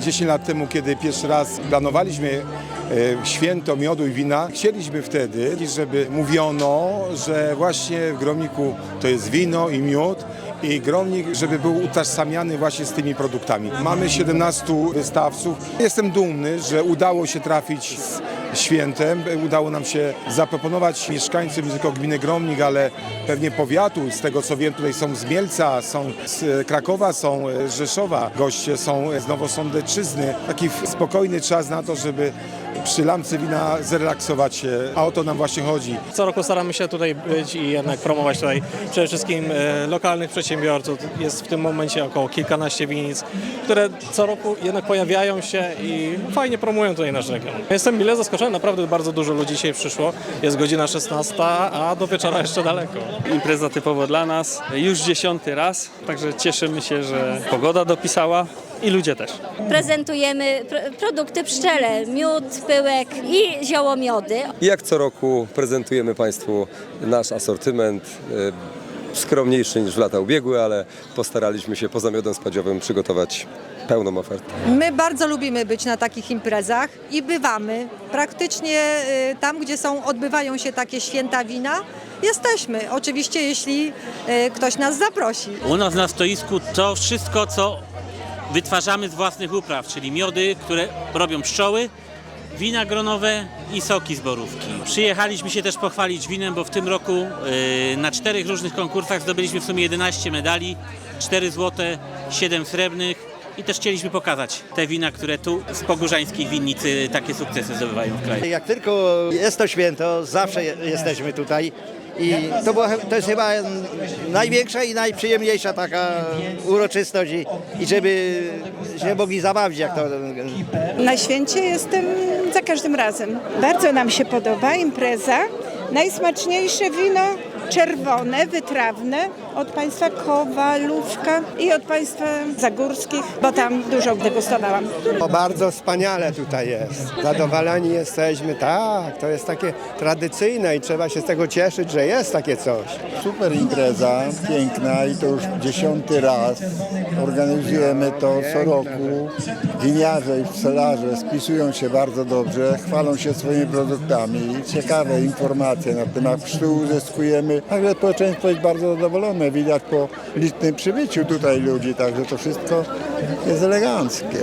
10 lat temu, kiedy pierwszy raz planowaliśmy e, święto miodu i wina, chcieliśmy wtedy, żeby mówiono, że właśnie w Gromniku to jest wino i miód i Gromnik, żeby był utożsamiany właśnie z tymi produktami. Mamy 17 wystawców. Jestem dumny, że udało się trafić z świętem. Udało nam się zaproponować mieszkańcom nie tylko gminy Gromnik, ale pewnie powiatu. Z tego co wiem, tutaj są z Mielca, są z Krakowa, są z Rzeszowa. Goście są z Nowosądeczyzny. Taki spokojny czas na to, żeby przy lampce wina zrelaksować się. A o to nam właśnie chodzi. Co roku staramy się tutaj być i jednak promować tutaj przede wszystkim e, lokalnych przedsiębiorców. Jest w tym momencie około kilkanaście winnic, które co roku jednak pojawiają się i fajnie promują tutaj nasz region. Jestem mile zaskoczony, naprawdę bardzo dużo ludzi dzisiaj przyszło. Jest godzina 16, a do wieczora jeszcze daleko. Impreza typowo dla nas, już dziesiąty raz, także cieszymy się, że pogoda dopisała i ludzie też. Prezentujemy pr- produkty pszczele, miód, pyłek i ziołomiody. Jak co roku prezentujemy Państwu nasz asortyment. e, Skromniejszy niż w lata ubiegłe, ale postaraliśmy się poza miodem spadziowym przygotować pełną ofertę. My bardzo lubimy być na takich imprezach i bywamy. Praktycznie y, tam, gdzie są, odbywają się takie święta wina, jesteśmy. Oczywiście, jeśli y, ktoś nas zaprosi. U nas na stoisku to wszystko, co wytwarzamy z własnych upraw, czyli miody, które robią pszczoły, wina gronowe i soki z borówki. Przyjechaliśmy się też pochwalić winem, bo w tym roku yy, na czterech różnych konkursach zdobyliśmy w sumie 11 medali, 4 złote, 7 srebrnych i też chcieliśmy pokazać te wina, które tu z pogórzańskich winnicy takie sukcesy zdobywają w kraju. Jak tylko jest to święto, zawsze je- jesteśmy tutaj. I to, była, to jest chyba największa i najprzyjemniejsza taka uroczystość i, i żeby się mogli zabawić, jak to Na święcie jestem za każdym razem. Bardzo nam się podoba impreza. Najsmaczniejsze wino czerwone, wytrawne od państwa Kowalówka i od państwa Zagórskich, bo tam dużo degustowałam. O, bardzo wspaniale tutaj jest. Zadowoleni jesteśmy, tak, to jest takie tradycyjne i trzeba się z tego cieszyć, że jest takie coś. Super impreza, piękna i to już dziesiąty raz. Organizujemy to co roku. Winiarze i pszczelarze spisują się bardzo dobrze, chwalą się swoimi produktami. Ciekawe informacje na temat pszczół uzyskujemy. Także społeczeństwo jest bardzo zadowolone. Widać po licznym przybyciu tutaj ludzi, także to wszystko jest eleganckie.